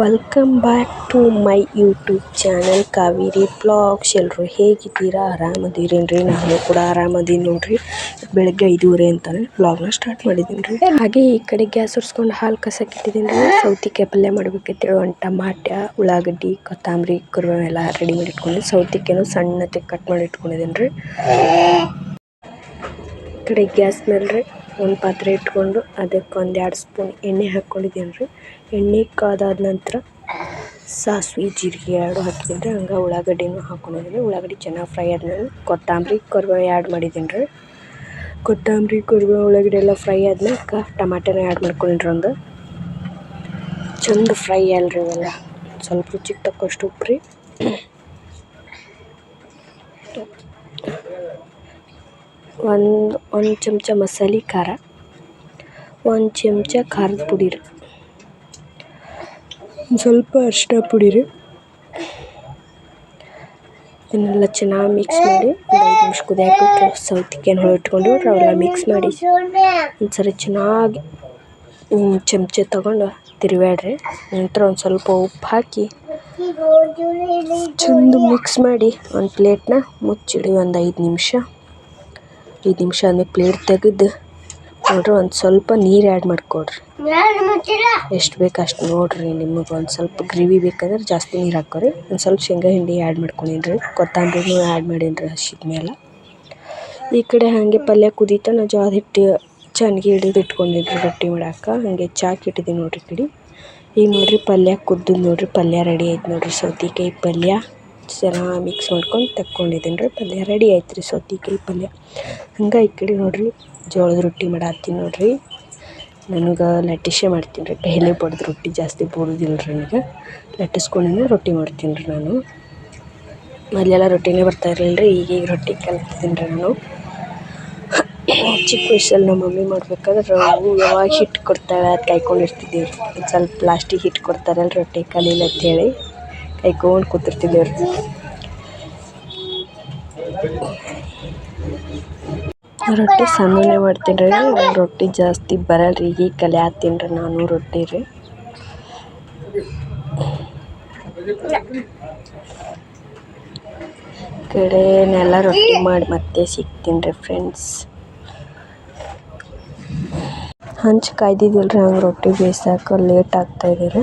Welcome back to my YouTube channel Kaveri blogs ಎಲ್ಲರೂ ಹೇಗಿದ್ದೀರಾ? ಆರಾಮದಿರೇನ್ರಿ? ನಾನು ಕೂಡ ಆರಾಮದೀನಿ ನೋಡ್ರಿ. ಬೆಳಗ್ಗೆ ಐದೂವರೆ ಅಂತಾನೆ ಬ್ಲಾಗ್ನ ಸ್ಟಾರ್ಟ್ ಮಾಡಿದ್ದೀನಿ ರೀ ಹಾಗೆ ಈ ಕಡೆ ಗ್ಯಾಸ್ ಉರ್ಸ್ಕೊಂಡು ಹಾಲು ಕಸಕ್ಕೆ ಇಟ್ಟಿದ್ದೀನಿ ರೀ ಸೌತಿಕಾಯಿ ಪಲ್ಯ ಮಾಡ್ಬೇಕೈತಿ ಒಂದು ಟಮಾಟ್ಯ, ಉಳ್ಳಾಗಡ್ಡಿ, ಕೊತ್ತಂಬರಿ ಎಲ್ಲ ರೆಡಿ ಮಾಡಿ ಇಟ್ಕೊಂಡು ಸೌತಿಕಾಯಿನೂ ಸಣ್ಣತೆ ಕಟ್ ಮಾಡಿ ಇಟ್ಕೊಂಡಿದ್ದೀನಿ ರೀ ಈ ಕಡೆ ಗ್ಯಾಸ್ ಮೇಲೆ ರೀ ಒಂದು ಪಾತ್ರೆ ಇಟ್ಕೊಂಡು ಅದಕ್ಕೆ ಒಂದು ಎರಡು ಸ್ಪೂನ್ ಎಣ್ಣೆ ಹಾಕ್ಕೊಂಡಿದ್ದೀನಿ ರೀ. ಎಣ್ಣೆ ಕಾದಾದ ನಂತರ ಸಾಸಿವೆ, ಜೀರಿಗೆ ಎರಡು ಹಾಕಿದ್ದೀನಿ ಹಂಗೆ ಉಳ್ಳಾಗಡ್ಡಿನೂ ಹಾಕ್ಕೊಂಡಿದ್ದೀನಿ ಉಳ್ಳಾಗಡ್ಡಿ ಚೆನ್ನಾಗಿ ಫ್ರೈ ಆದ್ಮೇಲೆ ಕೊತ್ತಂಬರಿ ಕರಿಬೇವು ಆ್ಯಡ್ ಮಾಡಿದ್ದೀನಿ ರೀ. ಕೊತ್ತಂಬರಿ ಕರಿಬೇವು ಉಳ್ಳಾಗಡ್ಡಿ ಎಲ್ಲ ಫ್ರೈ ಆದ್ಮೇಲೆ ಟಮಾಟನ ಆ್ಯಡ್ ಮಾಡ್ಕೊಂಡ್ರಿ ಒಂದು. ಚಂದ ಫ್ರೈ ಅಲ್ರಿ ಇವೆಲ್ಲ. ಸ್ವಲ್ಪ ರುಚಿಗೆ ತಕ್ಕಷ್ಟು ಉಪ್ಪು ಒಂದು ಒಂದು ಚಮಚ ಮಸಾಲೆ ಖಾರ, ಒಂದು ಚಮಚ ಖಾರದ ಪುಡಿ ರೀ ಸ್ವಲ್ಪ ಅರಿಶಿನ ಪುಡಿ ರೀ ಇದನ್ನೆಲ್ಲ ಚೆನ್ನಾಗಿ ಮಿಕ್ಸ್ ಮಾಡಿ ಒಂದು ಐದು ನಿಮಿಷ ಕುದಿಯಾಕಿಟ್ಟು ಬಿಟ್ಟು ಸೌತಿಕಾಯಿನ ಹೊಳಿಟ್ಕೊಂಡು ಅವೆಲ್ಲ ಮಿಕ್ಸ್ ಮಾಡಿ ಒಂದು ಸರಿ ಚೆನ್ನಾಗಿ ಚಮಚ ತಗೊಂಡು ತಿರುವ್ಯಾಡ್ರಿ ನಂತರ ಒಂದು ಸ್ವಲ್ಪ ಉಪ್ಪು ಹಾಕಿ ಚಂದ ಮಿಕ್ಸ್ ಮಾಡಿ ಒಂದು ಪ್ಲೇಟ್ನ ಮುಚ್ಚಿಡಿ ಒಂದು ಐದು ನಿಮಿಷ. ಐದು ನಿಮಿಷ ಆದ್ಮೇಲೆ ಪ್ಲೇಟ್ ತೆಗೆದು ನೋಡ್ರಿ ಒಂದು ಸ್ವಲ್ಪ ನೀರು ಆ್ಯಡ್ ಮಾಡಿಕೊಡ್ರಿ. ಎಷ್ಟು ಬೇಕು ಅಷ್ಟು ನೋಡಿರಿ ನಿಮಗೆ ಒಂದು ಸ್ವಲ್ಪ ಗ್ರೇವಿ ಬೇಕಂದ್ರೆ ಜಾಸ್ತಿ ನೀರು ಹಾಕೋರಿ. ಒಂದು ಸ್ವಲ್ಪ ಶೇಂಗಾ ಹಿಂಡಿ ಆ್ಯಡ್ ಮಾಡ್ಕೊಂಡಿನ್ರಿ. ಕೊತ್ತಂಬರಿನೂ ಆ್ಯಡ್ ಮಾಡೀನಿ ಹಸಿದ ಮೇಲೆ ಈ ಕಡೆ ಹಾಗೆ ಪಲ್ಯ ಕುದೀತಾ ನಾ ಜೋಳದ ಹಿಟ್ಟು ಚೆನ್ನಾಗಿ ಹಿಡಿದು ಇಟ್ಕೊಂಡಿದ್ರಿ ರೊಟ್ಟಿ ಮಾಡಾಕ. ಹಾಗೆ ಚಾಕ್ ಇಟ್ಟಿದ್ದೀನಿ ನೋಡ್ರಿ ಕಡೆ. ಈಗ ನೋಡ್ರಿ ಪಲ್ಯ ಕುದ್ದು ನೋಡ್ರಿ, ಪಲ್ಯ ರೆಡಿ ಆಯ್ತು ನೋಡ್ರಿ ಸೌತೆಕಾಯಿ ಪಲ್ಯ. ಚೆನ್ನಾಗಿ ಮಿಕ್ಸ್ ಮಾಡ್ಕೊಂಡು ತಕ್ಕೊಂಡಿದ್ದೀನಿ ರೀ, ಪಲ್ಯ ರೆಡಿ ಆಯ್ತು ರೀ ಸೌತೆಕಾಯಿ ಪಲ್ಯ. ಹಂಗೆ ಈ ಕಡೆ ನೋಡಿರಿ, ಜೋಳದ ರೊಟ್ಟಿ ಮಾಡತ್ತೀನಿ ನೋಡಿರಿ. ನನಗೆ ಲಟ್ಟಿಸೇ ಮಾಡ್ತೀನಿ ರೀ ಕೈಲೇ ಬಡ್ದು ರೊಟ್ಟಿ ಜಾಸ್ತಿ ಬರುದಿಲ್ಲ ರೀ ನನಗೆ. ಲಟ್ಟಿಸ್ಕೊಂಡೇ ರೊಟ್ಟಿ ಮಾಡ್ತೀನಿ ರೀ ನಾನು. ಮೊದಲೆಲ್ಲ ರೊಟ್ಟಿನೇ ಬರ್ತಾ ಇರಲಿಲ್ಲ ರೀ ಈಗೀಗ ರೊಟ್ಟಿ ಕಲ್ತಿದ್ದೀನಿ ರೀ ನಾನು. ಚಿಕ್ಕ ವಯಸ್ಸಲ್ಲಿ ನಮ್ಮ ಮಮ್ಮಿ ಮಾಡ್ಬೇಕಾದ್ರೆ ಅವು ಯಾವಾಗ ಹಿಟ್ಟು ಕೊಡ್ತಾಳೆ ಅದು ಕಾಯ್ಕೊಂಡಿರ್ತಿದ್ದೀವಿ ಒಂದು ಸ್ವಲ್ಪ ಪ್ಲಾಸ್ಟಿಕ್ ಹಿಟ್ಟು ಕೊಡ್ತಾರಲ್ಲ ರೊಟ್ಟಿ ಕಲೀಲಿ ಅಂತೇಳಿ. ಕಾಯ್ಕೊಂಡು ಕೂತಿರ್ತಿದ್ದೇವೆ ರೀ ರೊಟ್ಟಿ ಸಾಮಾನ್ಯ ಮಾಡ್ತೀನಿ ರೀ. ರೊಟ್ಟಿ ಜಾಸ್ತಿ ಬರಲ್ಲ ರೀ. ಈಗ ಕಲಿಯಾತೀನಿ ರೀ ನಾನು ರೊಟ್ಟಿ ರೀ. ಕಡೆನೆಲ್ಲ ರೊಟ್ಟಿ ಮಾಡಿ ಮತ್ತೆ ಸಿಗ್ತೀನಿ ರೀ ಫ್ರೆಂಡ್ಸ್. ಹಂಚು ಕಾಯ್ದಿದ್ದಿಲ್ಲ ರೀ ಹಂಗೆ ರೊಟ್ಟಿ ಬೇಯ್ಸಕ್ಕೆ ಲೇಟ್ ಆಗ್ತಾಯಿದೆ ರೀ.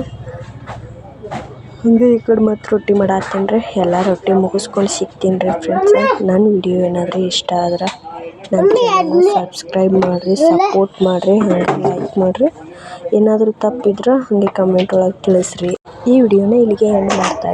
ಹಂಗೆ ಈ ಕಡೆ ಮತ್ತೆ ರೊಟ್ಟಿ ಮಾಡಾತ್ತೀನಿ ರೀ ಎಲ್ಲ ರೊಟ್ಟಿ ಮುಗಿಸ್ಕೊಂಡು ಸಿಗ್ತೀನಿ ರೀ ಫ್ರೆಂಡ್ಸ್ ನನ್ನ ವಿಡಿಯೋ ಏನಾದರೂ ಇಷ್ಟ ಆದ್ರೆ ನನ್ನ ಚಾನಲ್ನ ಸಬ್ಸ್ಕ್ರೈಬ್ ಮಾಡಿರಿ ಸಪೋರ್ಟ್ ಮಾಡಿರಿ, ಹಾಗೆ ಲೈಕ್ ಮಾಡಿರಿ. ಏನಾದರೂ ತಪ್ಪಿದ್ರೆ ಹಾಗೆ ಕಮೆಂಟ್ ಒಳಗೆ ತಿಳಿಸ್ರಿ. ಈ ವಿಡಿಯೋನ ಇಲ್ಲಿಗೆ ಎಂಡ್ ಮಾಡ್ತಾ